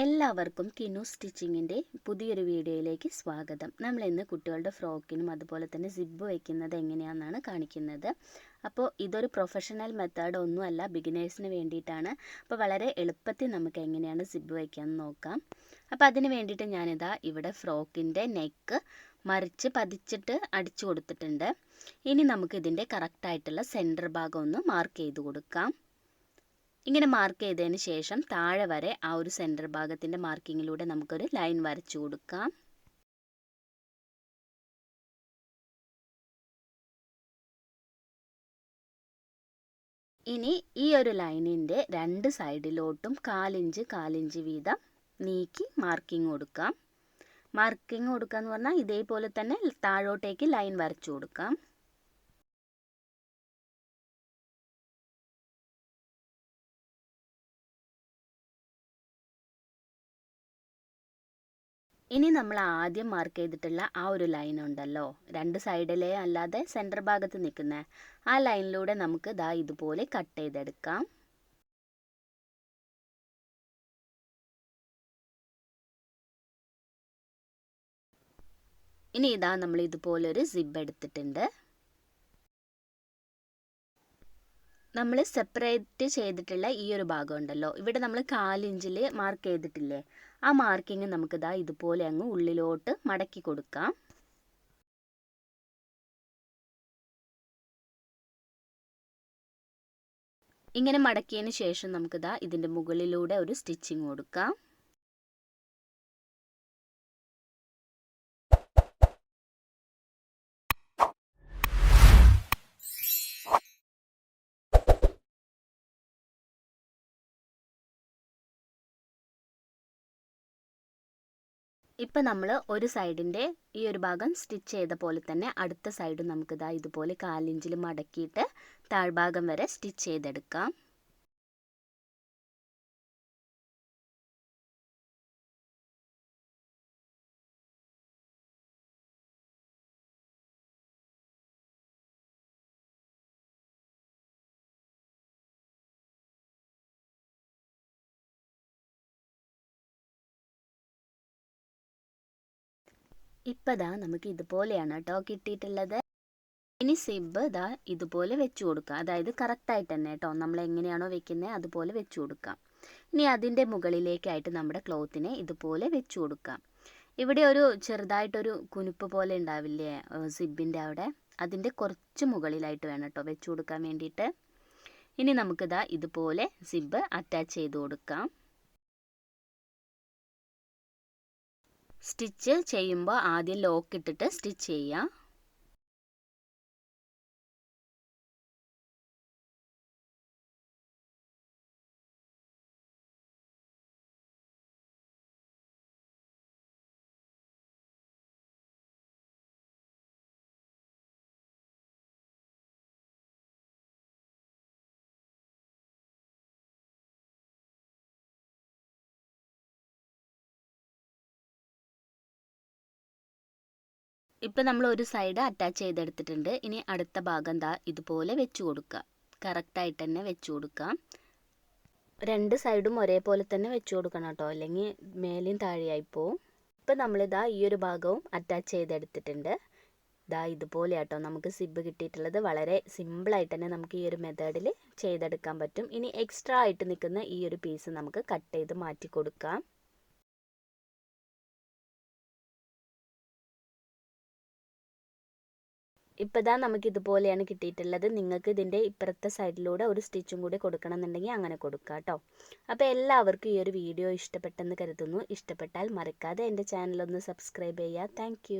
എല്ലാവർക്കും കിനു സ്റ്റിച്ചിങ്ങിന്റെ പുതിയൊരു വീഡിയോയിലേക്ക് സ്വാഗതം. നമ്മൾ ഇന്ന് കുട്ടികളുടെ ഫ്രോക്കിനും അതുപോലെ തന്നെ സിബ് വയ്ക്കുന്നത് എങ്ങനെയാണെന്നാണ് കാണിക്കുന്നത്. അപ്പോൾ ഇതൊരു പ്രൊഫഷണൽ മെത്തേഡ് ഒന്നുമല്ല ബിഗിനേഴ്സിന് വേണ്ടിയിട്ടാണ്. അപ്പോൾ വളരെ എളുപ്പത്തിൽ നമുക്ക് എങ്ങനെയാണ് സിബ് വയ്ക്കാമെന്ന് നോക്കാം. അപ്പോൾ അതിന് വേണ്ടിയിട്ട് ഞാനിതാ ഇവിടെ ഫ്രോക്കിന്റെ നെക്ക് മറിച്ച് പതിച്ചിട്ട് അടിച്ചു കൊടുത്തിട്ടുണ്ട്. ഇനി നമുക്ക് ഇതിന്റെ കറക്റ്റായിട്ടുള്ള സെന്റർ ഭാഗം ഒന്ന് മാർക്ക് ചെയ്ത് കൊടുക്കാം. ഇങ്ങനെ മാർക്ക് ചെയ്തതിന് ശേഷം താഴെ വരെ ആ ഒരു സെന്റർ ഭാഗത്തിന്റെ മാർക്കിങ്ങിലൂടെ നമുക്കൊരു ലൈൻ വരച്ചു കൊടുക്കാം. ഇനി ഈ ഒരു ലൈനിന്റെ രണ്ട് സൈഡിലോട്ടും കാലിഞ്ച് കാലിഞ്ച് വീതം നീക്കി മാർക്കിംഗ് കൊടുക്കാം. മാർക്കിംഗ് കൊടുക്കുക എന്ന് പറഞ്ഞാൽ ഇതേപോലെ തന്നെ താഴോട്ടേക്ക് ലൈൻ വരച്ചു കൊടുക്കാം. ഇനി നമ്മൾ ആദ്യം മാർക്ക് ചെയ്തിട്ടുള്ള ആ ഒരു ലൈൻ ഉണ്ടല്ലോ. രണ്ട് സൈഡിലെ അല്ലാതെ സെന്റർ ഭാഗത്ത് നിൽക്കുന്ന ആ ലൈനിലൂടെ നമുക്ക് ദാ ഇതുപോലെ കട്ട് ചെയ്തെടുക്കാം. ഇനി ഇതാ നമ്മൾ ഇതുപോലൊരു സിബ് എടുത്തിട്ടുണ്ട്. നമ്മൾ സെപ്പറേറ്റ് ചെയ്തിട്ടുള്ള ഈ ഒരു ഭാഗം ഉണ്ടല്ലോ. ഇവിടെ നമ്മൾ കാലിഞ്ചിൽ മാർക്ക് ചെയ്തിട്ടില്ലേ? ആ മാർക്കിങ് നമുക്കിതാ ഇതുപോലെ അങ്ങ് ഉള്ളിലോട്ട് മടക്കി കൊടുക്കാം. ഇങ്ങനെ മടക്കിയതിന് ശേഷം നമുക്കിതാ ഇതിന്റെ മുകളിലൂടെ ഒരു സ്റ്റിച്ചിങ് കൊടുക്കാം. ഇപ്പം നമ്മൾ ഒരു സൈഡിന്റെ ഈ ഒരു ഭാഗം സ്റ്റിച്ച് ചെയ്ത പോലെ തന്നെ അടുത്ത സൈഡും നമുക്കിതാ ഇതുപോലെ കാലിഞ്ചിൽ മടക്കിയിട്ട് താഴ്ഭാഗം വരെ സ്റ്റിച്ച് ചെയ്തെടുക്കാം. ഇപ്പം ദാ നമുക്ക് ഇതുപോലെയാണ് കേട്ടോ കിട്ടിയിട്ടുള്ളത്. ഇനി സിബ് ദാ ഇതുപോലെ വെച്ച് കൊടുക്കുക അതായത് കറക്റ്റായിട്ട് തന്നെ കേട്ടോ നമ്മൾ എങ്ങനെയാണോ വെക്കുന്നത് അതുപോലെ വെച്ച് കൊടുക്കാം. ഇനി അതിന്റെ മുകളിലേക്കായിട്ട് നമ്മുടെ ക്ലോത്തിനെ ഇതുപോലെ വെച്ച് കൊടുക്കാം. ഇവിടെ ഒരു ചെറുതായിട്ടൊരു കുനുപ്പ് പോലെ ഉണ്ടാവില്ലേ സിബിന്റെ അവിടെ? അതിന്റെ കുറച്ച് മുകളിലായിട്ട് വേണം കേട്ടോ വെച്ച് കൊടുക്കാൻ വേണ്ടിയിട്ട്. ഇനി നമുക്കിതാ ഇതുപോലെ സിബ് അറ്റാച്ച് ചെയ്ത് കൊടുക്കാം. സ്റ്റിച്ച് ചെയ്യുമ്പോൾ ആദ്യം ലോക്ക് ഇട്ടിട്ട് സ്റ്റിച്ച് ചെയ്യുക ഇപ്പം നമ്മൾ ഒരു സൈഡ് അറ്റാച്ച് ചെയ്തെടുത്തിട്ടുണ്ട്. ഇനി അടുത്ത ഭാഗം ദാ ഇതുപോലെ വെച്ച് കൊടുക്കുക. കറക്റ്റായിട്ട് തന്നെ വെച്ച് കൊടുക്കാം രണ്ട് സൈഡും ഒരേപോലെ തന്നെ വെച്ച് കൊടുക്കണം കേട്ടോ. അല്ലെങ്കിൽ മേലെയും താഴെയായി പോവും. ഇപ്പം നമ്മളിതാ ഈ ഒരു ഭാഗവും അറ്റാച്ച് ചെയ്തെടുത്തിട്ടുണ്ട്. ഇതാ ഇതുപോലെ ആട്ടോ. നമുക്ക് സിബ് കിട്ടിയിട്ടുള്ളത് വളരെ സിമ്പിളായിട്ട് തന്നെ നമുക്ക് ഈ ഒരു മെത്തേഡിൽ ചെയ്തെടുക്കാൻ പറ്റും. ഇനി എക്സ്ട്രാ ആയിട്ട് നിൽക്കുന്ന ഈ ഒരു പീസ് നമുക്ക് കട്ട് ചെയ്ത് മാറ്റി കൊടുക്കാം. ഇപ്പോൾ ഇതാ നമുക്ക് ഇതുപോലെയാണ് കിട്ടിയിട്ടുള്ളത്. നിങ്ങൾക്ക് ഇതിന്റെ ഇപ്പുറത്തെ സൈഡിലൂടെ ഒരു സ്റ്റിച്ചും കൂടി കൊടുക്കണം എന്നുണ്ടെങ്കിൽ അങ്ങനെ കൊടുക്കുക കേട്ടോ അപ്പോൾ എല്ലാവർക്കും ഈ ഒരു വീഡിയോ ഇഷ്ടപ്പെട്ടെന്ന് കരുതുന്നു. ഇഷ്ടപ്പെട്ടാൽ മറക്കാതെ എന്റെ ചാനലൊന്ന് സബ്സ്ക്രൈബ് ചെയ്യുക താങ്ക്